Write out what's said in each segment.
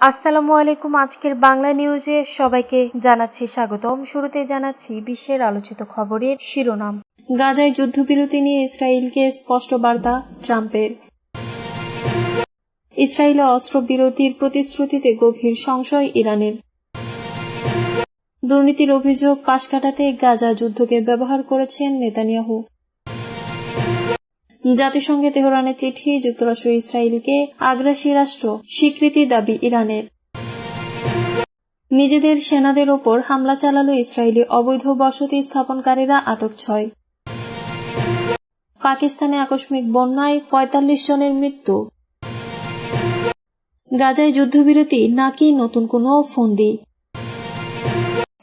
আসসালামু আলাইকুম। আজকের বাংলা নিউজে সবাইকে জানাচ্ছি স্বাগতম। শুরুতে জানাচ্ছি বিশ্বের আলোচিত খবরের শিরোনাম। গাজায় যুদ্ধবিরতি নিয়ে ইসরায়েলকে স্পষ্ট বার্তা, ট্রাম্পের। ইসরায়েলে অস্ত্রবিরতির প্রতিশ্রুতিতে গভীর সংশয় ইরানের। দুর্নীতির অভিযোগ পাশ কাটাতে গাজা যুদ্ধকে ব্যবহার করেছেন নেতানিয়াহু। জাতিসংঘে তেহরানের চিঠি যুক্তরাষ্ট্র ইসরায়েলকে আগ্রাসী রাষ্ট্র স্বীকৃতি দাবি ইরানের। নিজেদের সেনাদের ওপর হামলা চালালো ইসরায়েলি অবৈধ বসতি স্থাপনকারীরা আটক ছয়। পাকিস্তানে আকস্মিক বন্যায় পঁয়তাল্লিশ জনের মৃত্যু। গাজায় যুদ্ধবিরতি নাকি নতুন কোনো ফন্দি?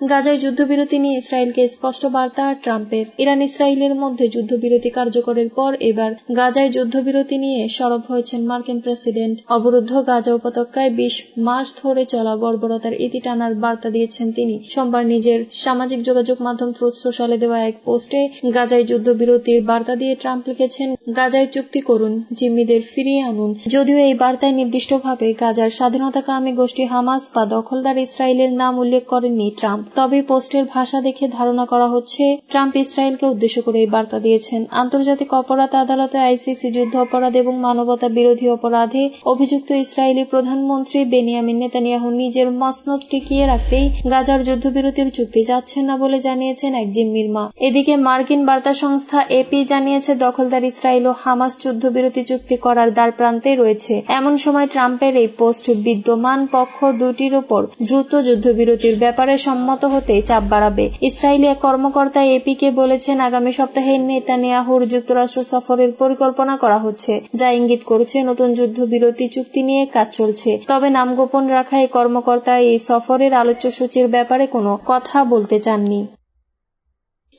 গাজায় যুদ্ধবিরতি নিয়ে ইসরায়েলকে স্পষ্ট বার্তা, ট্রাম্পের। ইরান ইসরায়েলের মধ্যে যুদ্ধবিরতি কার্যকরের পর এবার গাজায় যুদ্ধবিরতি নিয়ে সরব হয়েছেন মার্কিন প্রেসিডেন্ট। অবরুদ্ধ গাজা উপত্যকায় বিশ মাস ধরে চলা বর্বরতার ইতি টানার বার্তা দিয়েছেন তিনি। সোমবার নিজের সামাজিক যোগাযোগ মাধ্যম ট্রুথ সোশ্যালে দেওয়া এক পোস্টে গাজায় যুদ্ধবিরতির বার্তা দিয়ে ট্রাম্প লিখেছেন, গাজায় চুক্তি করুন, জিম্মিদের ফিরিয়ে আনুন। যদিও এই বার্তায় নির্দিষ্টভাবে গাজার স্বাধীনতাকামী গোষ্ঠী হামাস বা দখলদার ইসরায়েলের নাম উল্লেখ করেননি ট্রাম্প। তবে পোস্টের ভাষা দেখে ধারণা করা হচ্ছে, ট্রাম্প ইসরায়েলকে উদ্দেশ্য করে এই বার্তা দিয়েছেন। আন্তর্জাতিক অপরাধ আদালতে আইসিসি যুদ্ধ অপরাধ এবং মানবতা বিরোধী অপরাধে অভিযুক্ত ইসরায়েলি প্রধানমন্ত্রী বেনিয়ামিন নেতানিয়াহু নিজের মসনদ টিকিয়ে রাখতেই গাজার যুদ্ধবিরতির চুক্তি যাচ্ছেন না বলে জানিয়েছেন এক জিম্মির মা এদিকে মার্কিন বার্তা সংস্থা এপি জানিয়েছে, দখলদার ইসরায়েল ও হামাস যুদ্ধবিরতি চুক্তি করার দ্বার প্রান্তে রয়েছে। এমন সময় ট্রাম্পের এই পোস্ট বিদ্যমান পক্ষ দুটির ওপর দ্রুত যুদ্ধবিরতির ব্যাপারে সম্মত হতে চাপ বাড়াবে। ইসরায়েলি এক কর্মকর্তা এপিকে বলেছেন, আগামী সপ্তাহে নেতানিয়াহুর যুক্তরাষ্ট্র সফরের পরিকল্পনা করা হচ্ছে, যা ইঙ্গিত করছে নতুন যুদ্ধ বিরতি চুক্তি নিয়ে কাজ চলছে। তবে নাম গোপন রাখা এই কর্মকর্তা এই সফরের আলোচ্য সূচির ব্যাপারে কোনো কথা বলতে চাননি।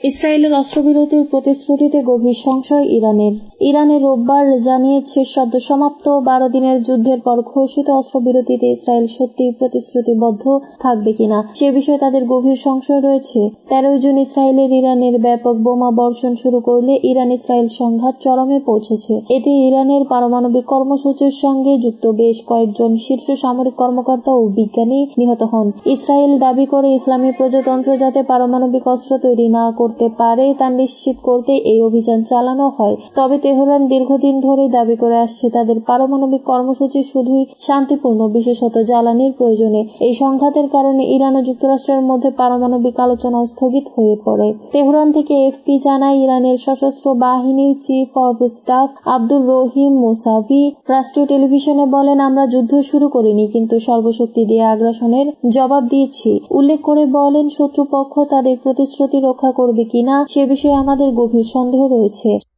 ইসরায়েলের অস্ত্রবিরতির প্রতিশ্রুতিতে গভীর সংশয় ইরানের। ইরানে রোববার জানিয়েছে, সদ্য সমাপ্ত বারো দিনের যুদ্ধের পর ঘোষিত অস্ত্রবিরতিতে ইসরায়েল সত্যি প্রতিশ্রুতিবদ্ধ থাকবে কিনা, সে বিষয়ে তাদের গভীর সংশয় রয়েছে। তেরোই জুন ইসরায়েলের ইরানের ব্যাপক বোমা বর্ষণ শুরু করলে ইরান ইসরায়েল সংঘাত চরমে পৌঁছেছে। এতে ইরানের পারমাণবিক কর্মসূচির সঙ্গে যুক্ত বেশ কয়েকজন শীর্ষ সামরিক কর্মকর্তা ও বিজ্ঞানী নিহত হন। ইসরায়েল দাবি করে, ইসলামী প্রজাতন্ত্র যাতে পারমাণবিক অস্ত্র তৈরি না করতে পারে তা নিশ্চিত করতে এই অভিযান চালানো হয়। তবে তেহরান দীর্ঘদিন ধরে দাবি করে আসছে তাদের পারমাণবিক কর্মসূচি শুধুই শান্তিপূর্ণ, বিশেষত জ্বালানির প্রয়োজনে। এই সংঘাতের কারণে ইরান ও যুক্তরাষ্ট্রের মধ্যে পারমাণবিক আলোচনা স্থগিত হয়ে পড়ে। তেহরান থেকে এফপি জানায়, ইরানের সশস্ত্র বাহিনীর chief of staff Abdur Rahim Mousavi রাষ্ট্রীয় টেলিভিশনে বলেন, আমরা যুদ্ধ শুরু করিনি, কিন্তু সর্বশক্তি দিয়ে আগ্রাসনের জবাব দিয়েছি। উল্লেখ করে বলেন, শত্রুপক্ষ তাদের প্রতিশ্রুতি রক্ষা করবে কিনা সে বিষয়ে আমাদের গভীর সন্দেহ রয়েছে।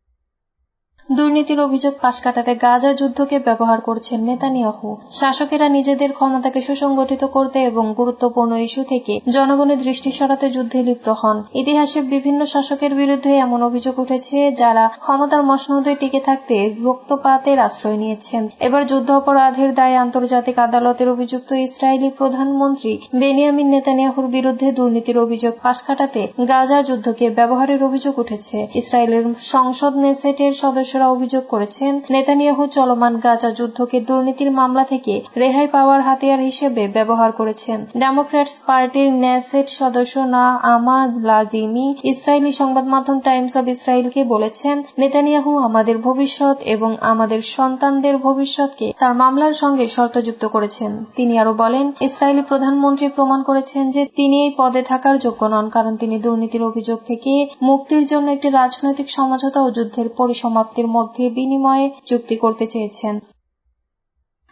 দুর্নীতির অভিযোগ পাশ কাটাতে গাজা যুদ্ধকে ব্যবহার করছেন নেতানিয়াহু। শাসকেরা নিজেদের ক্ষমতাকে সুসংগঠিত করতে এবং গুরুত্বপূর্ণ ইস্যু থেকে জনগণের দৃষ্টি সরাতে যুদ্ধে লিপ্ত হন। ইতিহাসে বিভিন্ন শাসকের বিরুদ্ধে এমন অভিযোগ উঠেছে যারা ক্ষমতার মসনদে টিকে থাকতে রক্তপাতের আশ্রয় নিয়েছেন। এবার যুদ্ধ অপরাধের দায়ে আন্তর্জাতিক আদালতের অভিযুক্ত ইসরায়েলি প্রধানমন্ত্রী বেনিয়ামিন নেতানিয়াহুর বিরুদ্ধে দুর্নীতির অভিযোগ পাশ কাটাতে গাজা যুদ্ধকে ব্যবহারের অভিযোগ উঠেছে। ইসরায়েলের সংসদ নেসেটের সদস্যরা অভিযোগ করেছেন, নেতানিয়াহু চলমান গাজা যুদ্ধকে দুর্নীতির মামলা থেকে রেহাই পাওয়ার হাতিয়ার হিসেবে ব্যবহার করেছেন। ডেমোক্র্যাটস পার্টির নেসেট সদস্য না আমাদ লাজিমি ইসরায়েলি সংবাদ মাধ্যম টাইমস অব ইসরায়েলকে বলেছেন, নেতানিয়াহু আমাদের ভবিষ্যৎ এবং আমাদের সন্তানদের ভবিষ্যৎকে তার মামলার সঙ্গে শর্তযুক্ত করেছেন। তিনি আরও বলেন ইসরায়েলি প্রধানমন্ত্রী প্রমাণ করেছেন যে তিনি এই পদে থাকার যোগ্য নন, কারণ তিনি দুর্নীতির অভিযোগ থেকে মুক্তির জন্য একটি রাজনৈতিক সমঝোতা ও যুদ্ধের পরিসমাপ্তির মধ্যে বিনিময়ে চুক্তি করতে চেয়েছেন।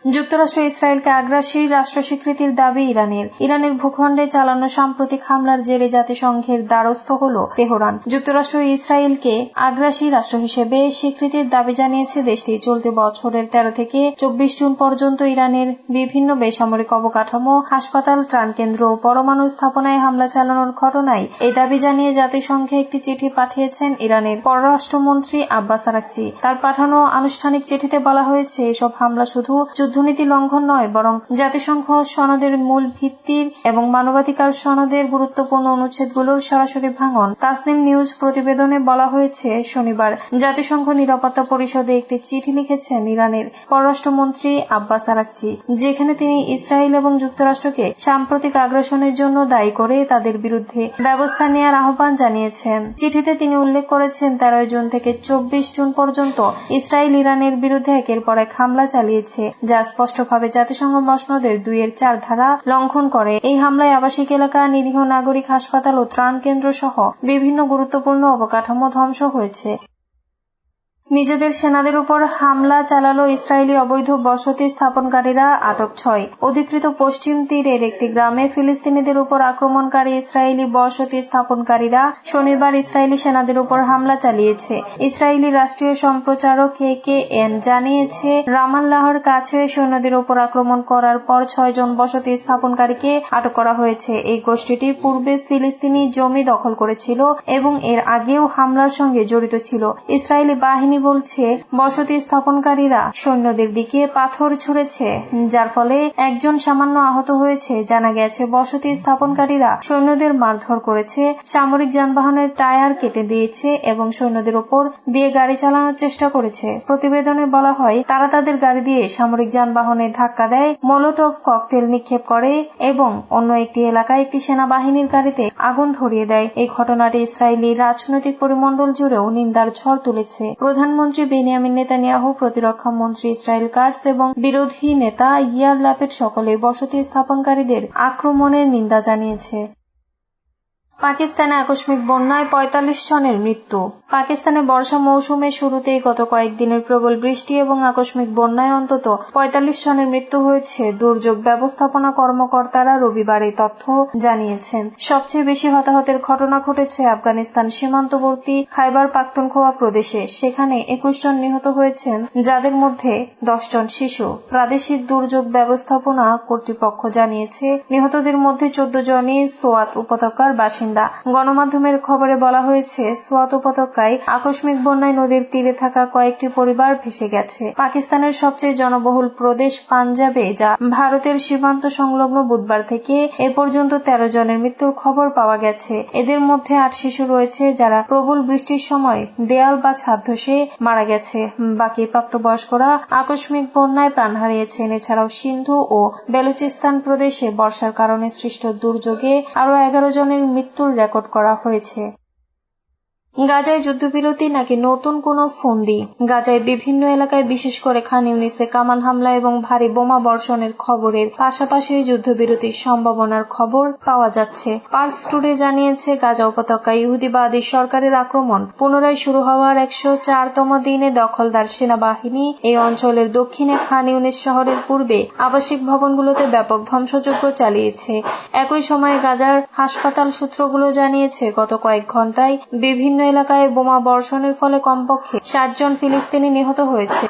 যুক্তরাষ্ট্র ইসরায়েলকে আগ্রাসী রাষ্ট্র স্বীকৃতির দাবি ইরানের। ইরানের ভূখণ্ডে চালানো সাম্প্রতিক হামলার জেরে জাতিসংঘের দ্বারস্থ হল তেহরান। যুক্তরাষ্ট্র ইসরায়েলকে আগ্রাসী রাষ্ট্র হিসেবে স্বীকৃতির দাবি জানিয়েছে দেশটি। চলতি বছরের তেরো থেকে চব্বিশ জুন পর্যন্ত ইরানের বিভিন্ন বেসামরিক অবকাঠামো, হাসপাতাল ত্রাণ কেন্দ্র ও পরমাণু স্থাপনায় হামলা চালানোর ঘটনায় এই দাবি জানিয়ে জাতিসংঘে একটি চিঠি পাঠিয়েছেন ইরানের পররাষ্ট্রমন্ত্রী আব্বাস আরাকচি। তার পাঠানো আনুষ্ঠানিক চিঠিতে বলা হয়েছে, এসব হামলা শুধু যুদ্ধনীতি লঙ্ঘন নয়, বরং জাতিসংঘ সনদের মূল ভিত্তির এবং মানবাধিকার সনদের গুরুত্বপূর্ণ অনুচ্ছেদগুলোর সরাসরি ভাঙন। তাসনিম নিউজ প্রতিবেদনে বলা হয়েছে, শনিবার জাতিসংঘ নিরাপত্তা পরিষদে একটি চিঠি লিখেছেন ইরানের পররাষ্ট্রমন্ত্রী আব্বাস আরাকচি, যেখানে তিনি ইসরায়েল এবং যুক্তরাষ্ট্রকে সাম্প্রতিক আগ্রাসনের জন্য দায়ী করে তাদের বিরুদ্ধে ব্যবস্থা নেওয়ার আহ্বান জানিয়েছেন। চিঠিতে তিনি উল্লেখ করেছেন, তেরোই জুন থেকে চব্বিশ জুন পর্যন্ত ইসরায়েল ইরানের বিরুদ্ধে একের পর এক হামলা চালিয়েছে, যা স্পষ্টভাবে জাতিসংঘ মসনদের দুইয়ের চার ধারা লঙ্ঘন করে। এই হামলায় আবাসিক এলাকা, নিরীহ নাগরিক হাসপাতাল ও ত্রাণ কেন্দ্র সহ বিভিন্ন গুরুত্বপূর্ণ অবকাঠামো ধ্বংস হয়েছে। নিজেদের সেনাদের উপর হামলা চালালো ইসরায়েলি অবৈধ বসতি স্থাপনকারীরা আটক ছয়। অধিকৃত পশ্চিম তীরের একটি গ্রামে ফিলিস্তিনিদের উপর আক্রমণকারী ইসরায়েলি বসতি স্থাপনকারীরা শনিবার ইসরায়েলি সেনাদের উপর হামলা চালিয়েছে। ইসরায়েলি রাষ্ট্রীয় সম্প্রচারক কে কে এন জানিয়েছে, রামাল্লাহর কাছে সৈন্যদের উপর আক্রমণ করার পর ছয়জন বসতি স্থাপনকারীকে আটক করা হয়েছে। এই গোষ্ঠীটি পূর্বে ফিলিস্তিনি জমি দখল করেছিল এবং এর আগেও হামলার সঙ্গে জড়িত ছিল। ইসরায়েলি বাহিনী বলছে, বসতি স্থাপনকারীরা সৈন্যদের দিকে পাথর ছুঁড়েছে, যার ফলে একজন সামান্য আহত হয়েছে। জানা গেছে, বসতি স্থাপনকারীরা সৈন্যদের মারধর করেছে, সামরিক যানবাহনের টায়ার কেটে দিয়েছে এবং সৈন্যদের ওপর দিয়ে গাড়ি চালানোর চেষ্টা করেছে। প্রতিবেদনে বলা হয়, তারা তাদের গাড়ি দিয়ে সামরিক যানবাহনে ধাক্কা দেয়, মোলোটভ ককটেল নিক্ষেপ করে এবং অন্য একটি এলাকায় একটি সেনাবাহিনীর গাড়িতে আগুন ধরিয়ে দেয়। এই ঘটনাটি ইসরায়েলি রাজনৈতিক পরিমণ্ডল জুড়েও নিন্দার ঝড় তুলেছে। প্রধানমন্ত্রী বেনিয়ামিন নেতানিয়াহু, প্রতিরক্ষা মন্ত্রী ইসরায়েল কার্স এবং বিরোধী নেতা ইয়ার লাপের সকলে বসতি স্থাপনকারীদের আক্রমণের নিন্দা জানিয়েছে। পাকিস্তানে আকস্মিক বন্যায় পঁয়তাল্লিশ জনের মৃত্যু। পাকিস্তানে বর্ষা মৌসুমের শুরুতেই গত কয়েকদিনের প্রবল বৃষ্টি এবং আকস্মিক বন্যায় অন্তত পঁয়তাল্লিশ জনের মৃত্যু হয়েছে, দুর্যোগ ব্যবস্থাপনা কর্মকর্তারা রবিবার এই তথ্য জানিয়েছেন। সবচেয়ে বেশি হতাহতের ঘটনা ঘটেছে আফগানিস্তান সীমান্তবর্তী খাইবার পাখতুনখোয়া প্রদেশে। সেখানে একুশ জন নিহত হয়েছেন, যাদের মধ্যে দশ জন শিশু। প্রাদেশিক দুর্যোগ ব্যবস্থাপনা কর্তৃপক্ষ জানিয়েছে, নিহতদের মধ্যে চোদ্দ জনই সোয়াত উপত্যকার বাসিন্দা বাসিন্দা। গণমাধ্যমের খবরে বলা হয়েছে, সোয়াত উপত্যকায় আকস্মিক বন্যায় নদীর তীরে থাকা কয়েকটি পরিবার ভেসে গেছে। পাকিস্তানের সবচেয়ে জনবহুল প্রদেশ পাঞ্জাবে, যা ভারতের সীমান্ত সংলগ্ন বুধবার থেকে এ পর্যন্ত তেরো জনের মৃত্যুর খবর পাওয়া গেছে। এদের মধ্যে আট শিশু রয়েছে যারা প্রবল বৃষ্টির সময় দেয়াল বা ছাদ ধসে মারা গেছে। বাকি প্রাপ্তবয়স্করা আকস্মিক বন্যায় প্রাণ হারিয়েছেন। এছাড়াও সিন্ধু ও বেলুচিস্তান প্রদেশে বর্ষার কারণে সৃষ্ট দুর্যোগে আরও এগারো জনের মৃত্যু রেকর্ড করা হয়েছে। গাজায় যুদ্ধবিরতি নাকি নতুন কোনো ফন্দি? গাজায় বিভিন্ন এলাকায় বিশেষ করে খান ইউনিসে কামান হামলা এবং ভারী বোমা বর্ষণের খবরের পাশাপাশি যুদ্ধবিরতির সম্ভাবনার খবর পাওয়া যাচ্ছে। পার্স টুডে জানিয়েছে, গাজা উপত্যকায় ইহুদিবাদী সরকারের আক্রমণ পুনরায় শুরু হওয়ার একশো চারতম দিনে দখলদার সেনাবাহিনী এই অঞ্চলের দক্ষিণে খান ইউনিস শহরের পূর্বে আবাসিক ভবনগুলোতে ব্যাপক ধ্বংসযজ্ঞ চালিয়েছে। একই সময়ে গাজার হাসপাতাল সূত্রগুলো জানিয়েছে, গত কয়েক ঘন্টায় বিভিন্ন এলাকায় বোমা বর্ষণের ফলে কমপক্ষে ষাট জন ফিলিস্তিনি নিহত হয়েছে।